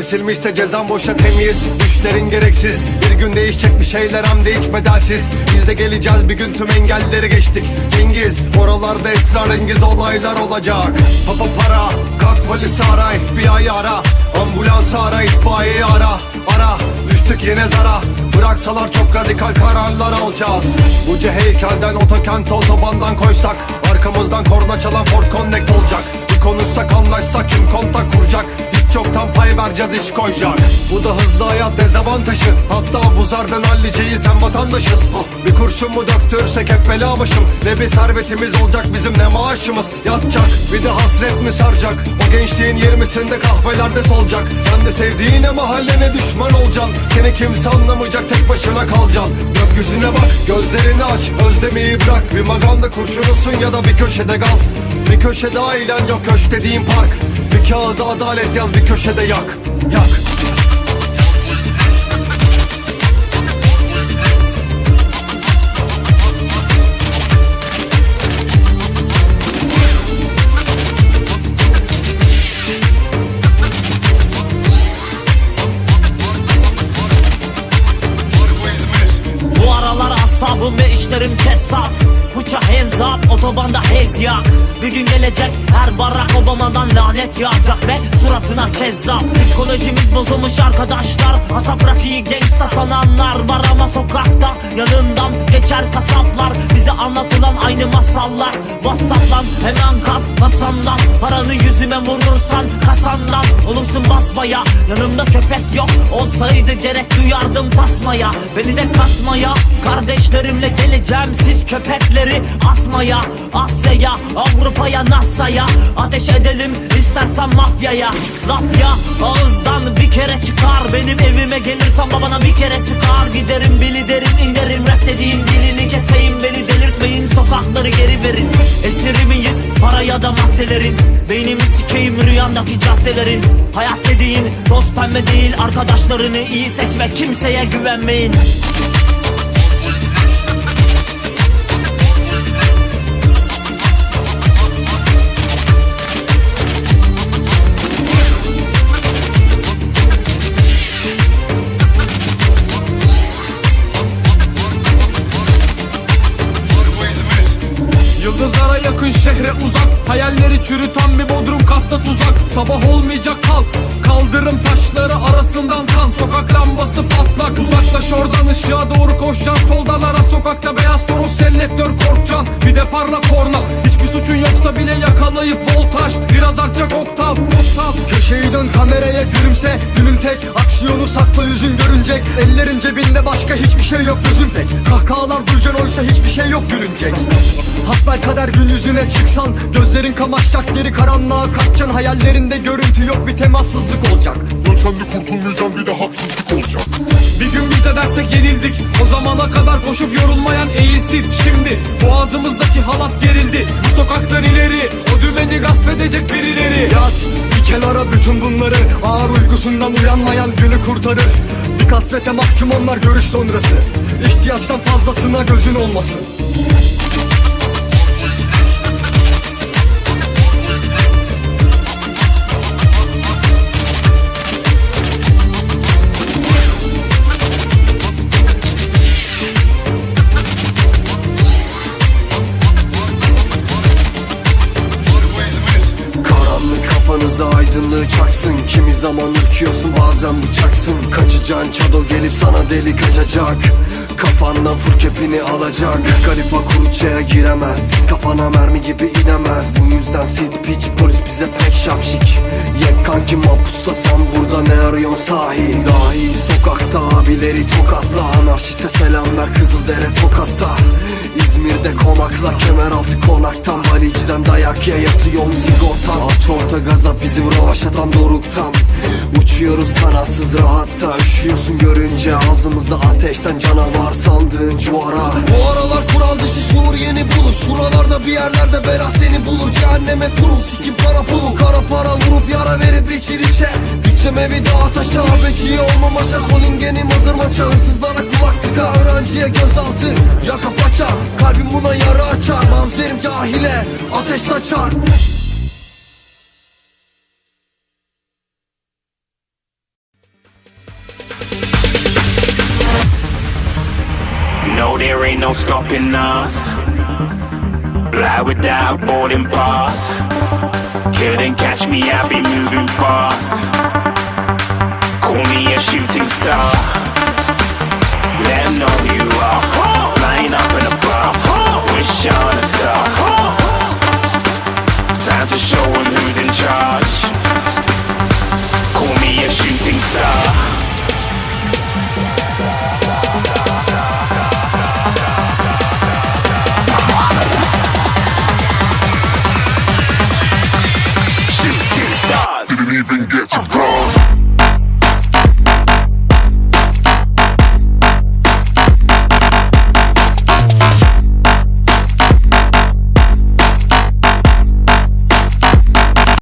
Kesilmişse cezan boşa temiz. Düşlerin gereksiz. Bir gün değişecek bir şeyler hem de hiç bedelsiz. Biz de geleceğiz bir gün tüm engelleri geçtik. Cengiz Oralarda esrarengiz olaylar olacak. Papa para Kalk polisi ara FBI'yi ara. Ambulans ara itfaiyeyi ara. Ara Düştük yine zara. Bıraksalar çok radikal kararlar alacağız. Buca heykelden otokent otobandan koysak Arkamızdan korna çalan Ford Connect hayat dezavantajı Hatta bu zardan halliceyi sen vatandaşız. Bir kurşun mu döktürsek hep bela başım. Ne bir servetimiz olacak bizim ne maaşımız? Yatacak bir de hasret mi saracak? O gençliğin yirmisinde kahvelerde solacak. Sen de sevdiğine mahallene düşman olacaksın. Seni kimse anlamayacak tek başına kalacaksın. Gökyüzüne bak gözlerini aç. Özlemeyi bırak bir maganda kurşunusun ya da bir köşede gaz. Bir köşede ailen yok köşk dediğin park. Bir kağıda adalet yaz bir köşede yak. Yak işlerim kesat your hands up otobanda hez yak. Bir gün gelecek her Barack Obama'dan lanet yağacak Ve suratına kezzap. Psikolojimiz bozulmuş arkadaşlar Hasap rakiyi gangsta sananlar var ama sokakta Yanından geçer kasaplar. Bize anlatılan aynı masallar Whatsapp'tan hemen kalk masamdan Paranı yüzüme vurursan kasandan Olursun basbaya yanımda köpek yok Olsaydı gerek duyardım tasmaya. Beni de kasmaya Kardeşlerimle geleceğim siz köpekleri asmaya. Asya'ya Avrupa'ya NASA'ya Ateş edelim istersen mafyaya. Laf ya ağızdan bir kere çıkar Benim evime gelirsen babana bir kere sıkar. Giderim bili derin inerim rap dediğin dilini keseyim. Beni delirtmeyin sokakları geri verin ya da maddelerin. Beynimi sikeyim rüyandaki caddelerin. Hayat dediğin toz pembe değil Arkadaşlarını iyi seç ve kimseye güvenmeyin Hayalleri çürüten bir bodrum katta tuzak. Sabah olmayacak kalk. Kaldırım taşları arasından kan. Sokak lambası patlak. Uzaklaş oradan ışığa doğru koşacaksın. Soldan ara sokakta beyaz toros selektör korkacaksın. Bir de parla korna. Hiçbir suçun yoksa bile yakalayıp voltaj. Biraz artacak oktav oktav Köşeyi dön kameraya gülümse. Günün tek aksiyonu sakla yüzün görünecek. Ellerin cebinde başka hiçbir şey yok gözün pek. Kahkahalar duyacaksın oysa hiçbir şey yok gülünecek. Hasbel kader gün yüzüne çıksan Gözlerin kamaşacak geri karanlığa kaçacaksın. Hayallerinde görüntü yok bir temassızlık olacak. Ölsen de kurtulmayacaksın bir de haksızlık olacak. Bir gün biz de dersek yenildik. O zamana kadar koşup yorulmayan eğilsin. Şimdi boğazımızdaki halat gerildi. Bu sokaktan ileri O dümeni gasp edecek birileri. Yaz kenara bütün bunları Ağır uykusundan uyanmayan günü kurtarır. Bir kasvete mahkum onlar görüş sonrası. İhtiyaçtan fazlasına gözün olmasın zaman ürküyorsun bazen bıçaksın. Kaçacaksın çado gelip sana delik açacak. Kafandan fır kepini alacak. Khalifa kuruçaya giremez. Diz kafana mermi gibi inemez. Bu yüzden sit piç polis bize pek şapşik. Yek kanki mapusta sen burada ne arıyorsun sahi Dahi sokakta abileri tokatla. Anarşiste selam ver Kızıldere tokatta. İzmir'de konakla Kemeraltı konaktan Haliciden dayak ye yatıyorum sigortan. Aç orta gaza bizim rovaşatan doruktan Uçuyoruz kanatsız rahatta Üşüyorsun görünce ağzımızda ateşten canavar sandığın cuvara. Bu aralar kural dışı şuur yeni buluş Şuralarda bir yerlerde bela seni bulur. Cehenneme kurul sikim para pulu. Kara para vurup yara verip içir içe. Gideceğim evi dağa taşa Abeciye olmam aşa. Son ingenim hazır maça Hırsızlara kulak tıka. Öğrenciye gözaltı Yaka paça. Kalbim buna yara açar Manzerim cahile Ateş saçar there ain't no stopping us. Fly without boarding pass. Couldn't catch me, I be moving fast. Call me a shooting star. Let know who you are. Flying up in a bar. Wish on